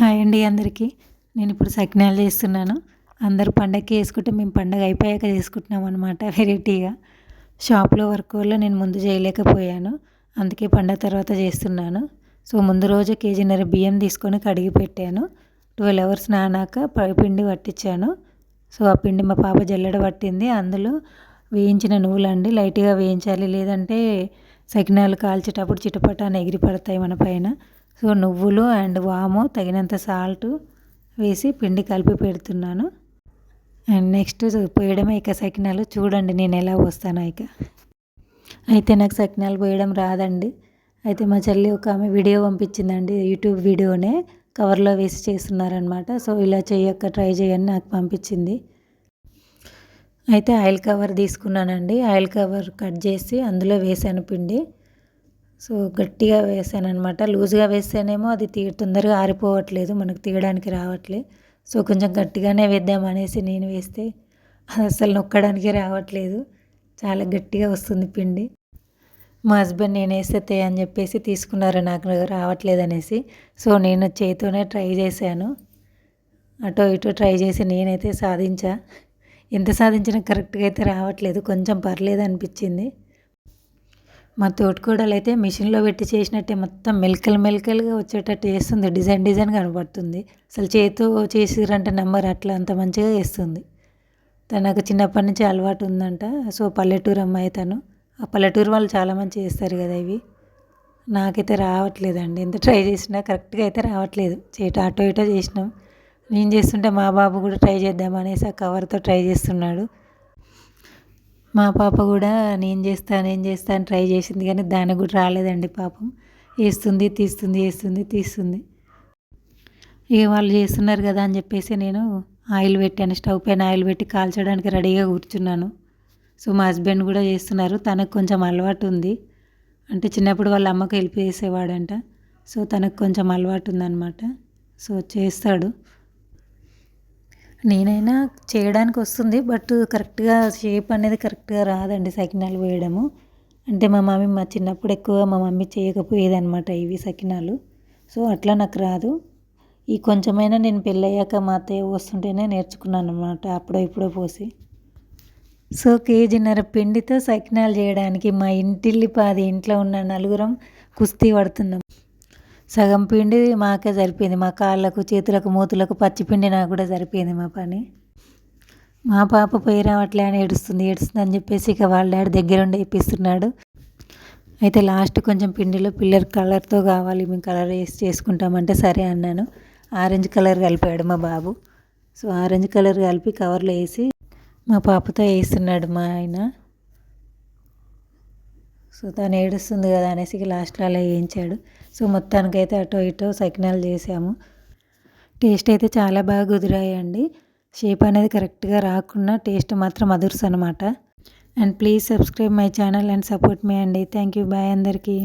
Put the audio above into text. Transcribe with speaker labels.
Speaker 1: Hi అండి అందరికీ. నేను ఇప్పుడు సకినాలు చేస్తున్నాను. అందరూ పండగకి వేసుకుంటే మేము పండగ అయిపోయాక చేసుకుంటున్నాం అనమాట వెరైటీగా. షాప్లో వర్క్ వల్ల నేను ముందు చేయలేకపోయాను. అందుకే పండగ తర్వాత చేస్తున్నాను. సో ముందు రోజు కేజీన్నర బియ్యం తీసుకొని కడిగి పెట్టాను. ట్వెల్వ్ అవర్స్ నానాక పిండి పట్టించాను. సో ఆ పిండి మా పాప జల్లెడ పట్టింది. అందులో వేయించిన నువ్వులండి. లైట్గా వేయించాలి. లేదంటే సకినాలు కాల్చేటప్పుడు చిటపట అని ఎగిరి పడతాయి మన పైన. సో నువ్వులు అండ్ వాము తగినంత సాల్ట్ వేసి పిండి కలిపి పెడుతున్నాను. అండ్ నెక్స్ట్ పోయడమే ఇక సకినాలు. చూడండి నేను ఎలా వస్తాను ఇక. అయితే నాకు సకినాలు పోయడం రాదండి. అయితే మా చెల్లి ఒక ఆమె వీడియో పంపించిందండి. యూట్యూబ్ వీడియోనే కవర్లో వేసి చేస్తున్నారనమాట సో ఇలా చేయక్క ట్రై చేయని నాకు పంపించింది. అయితే ఆయిల్ కవర్ తీసుకున్నానండి. ఆయిల్ కవర్ కట్ చేసి అందులో వేసాను పిండి. సో గట్టిగా వేసాను అనమాట లూజ్గా వేస్తేనేమో అది తీ తొందరగా ఆరిపోవట్లేదు మనకు తీయడానికి రావట్లేదు సో కొంచెం గట్టిగానే వేద్దాం అనేసి నేను వేస్తే అది అసలు నొక్కడానికి రావట్లేదు. చాలా గట్టిగా వస్తుంది పిండి. మా హస్బెండ్ నేను వేస్తే అని చెప్పేసి తీసుకున్నారు నాకు రావట్లేదు అనేసి. సో నేను చేతితోనే ట్రై చేశాను. అటో ఇటో ట్రై చేసి నేనైతే సాధించా. ఎంత సాధించినా కరెక్ట్గా అయితే రావట్లేదు కొంచెం పర్లేదు అనిపించింది. మా తోటికూడలు అయితే మిషన్లో పెట్టి చేసినట్టే మొత్తం మెలకలు మెలకలుగా వచ్చేటట్టు చేస్తుంది. డిజైన్ డిజైన్ కనబడుతుంది అసలు చేతితో చేసిరంటే నెంబర్ అట్లా అంత మంచిగా చేస్తుంది. తనకు చిన్నప్పటి నుంచి అలవాటు ఉందంట. సో పల్లెటూరు అమ్మాయి తను. ఆ పల్లెటూరు వాళ్ళు చాలా మంచి చేస్తారు కదా ఇవి. నాకైతే రావట్లేదండి. ఎంత ట్రై చేసినా కరెక్ట్గా అయితే రావట్లేదు. చేట అటో ఇటో చేసినాం. నేను చేస్తుంటే మా బాబు కూడా ట్రై చేద్దాం అనేసి ఆ కవర్తో ట్రై చేస్తున్నాడు. మా పాప కూడా నేను చేస్తాను నేను చేస్తాను ట్రై చేసింది కానీ దానికి కూడా రాలేదండి పాపం. వేస్తుంది తీస్తుంది వేస్తుంది తీస్తుంది. ఇక వాళ్ళు చేస్తున్నారు కదా అని చెప్పేసి నేను ఆయిల్ పెట్టాను స్టవ్ పైన ఆయిల్ పెట్టి కాల్చడానికి రెడీగా కూర్చున్నాను. సో మా హస్బెండ్ కూడా చేస్తున్నారు తనకు కొంచెం అలవాటు ఉంది. అంటే చిన్నప్పుడు వాళ్ళ అమ్మకు హెల్ప్ చేసేవాడంట. సో తనకు కొంచెం అలవాటు ఉందన్నమాట. సో చేస్తాడు. నేనైనా చేయడానికి వస్తుంది బట్ కరెక్ట్గా షేప్ అనేది కరెక్ట్గా రాదండి సకినాలు వేయడము. అంటే మా మమ్మీ మా చిన్నప్పుడు ఎక్కువ మా మమ్మీ చేయకపోయేదన్నమాట ఇవి సకినాలు. సో అట్లా నాకు రాదు. ఈ కొంచెమైనా నేను పెళ్ళయ్యాక మా అత్తయ్య వస్తుంటేనే నేర్చుకున్నాను అనమాట అప్పుడో ఇప్పుడో పోసి. సో కేజీన్నర పిండితో సకినాలు చేయడానికి మా ఇంటిల్లిపాది ఇంట్లో ఉన్న నలుగురం కుస్తీ పడుతున్నాం. సగం పిండి మాకే సరిపోయింది. మా కాళ్ళకు చేతులకు మూతులకు పచ్చిపిండి నాకు కూడా సరిపోయింది మా పని. మా పాప పోయి రావట్లే అని ఏడుస్తుంది. ఏడుస్తుంది అని చెప్పేసి ఇక వాళ్ళ డాడీ దగ్గరుండి ఇప్పిస్తున్నాడు అయితే లాస్ట్ కొంచెం పిండిలో పిల్లర్ కలర్తో కావాలి. మేము కలర్ వేసి చేసుకుంటామంటే సరే అన్నాను. ఆరెంజ్ కలర్ కలిపాడు మా బాబు. సో ఆరెంజ్ కలర్ కలిపి కవర్లో వేసి మా పాపతో వేస్తున్నాడు మా ఆయన. సో తను ఏడుస్తుంది కదా అనేసి లాస్ట్లో అలా వేయించాడు సో మొత్తానికైతే అటో ఇటో సకినాలు చేసాము టేస్ట్ అయితే చాలా బాగా కుదిరాయండి. షేప్ అనేది కరెక్ట్గా రాకుండా టేస్ట్ మాత్రం అదుర్స్ అనమాట and please subscribe my channel and support మీ అండి. Thank you. బాయ్ అందరికీ.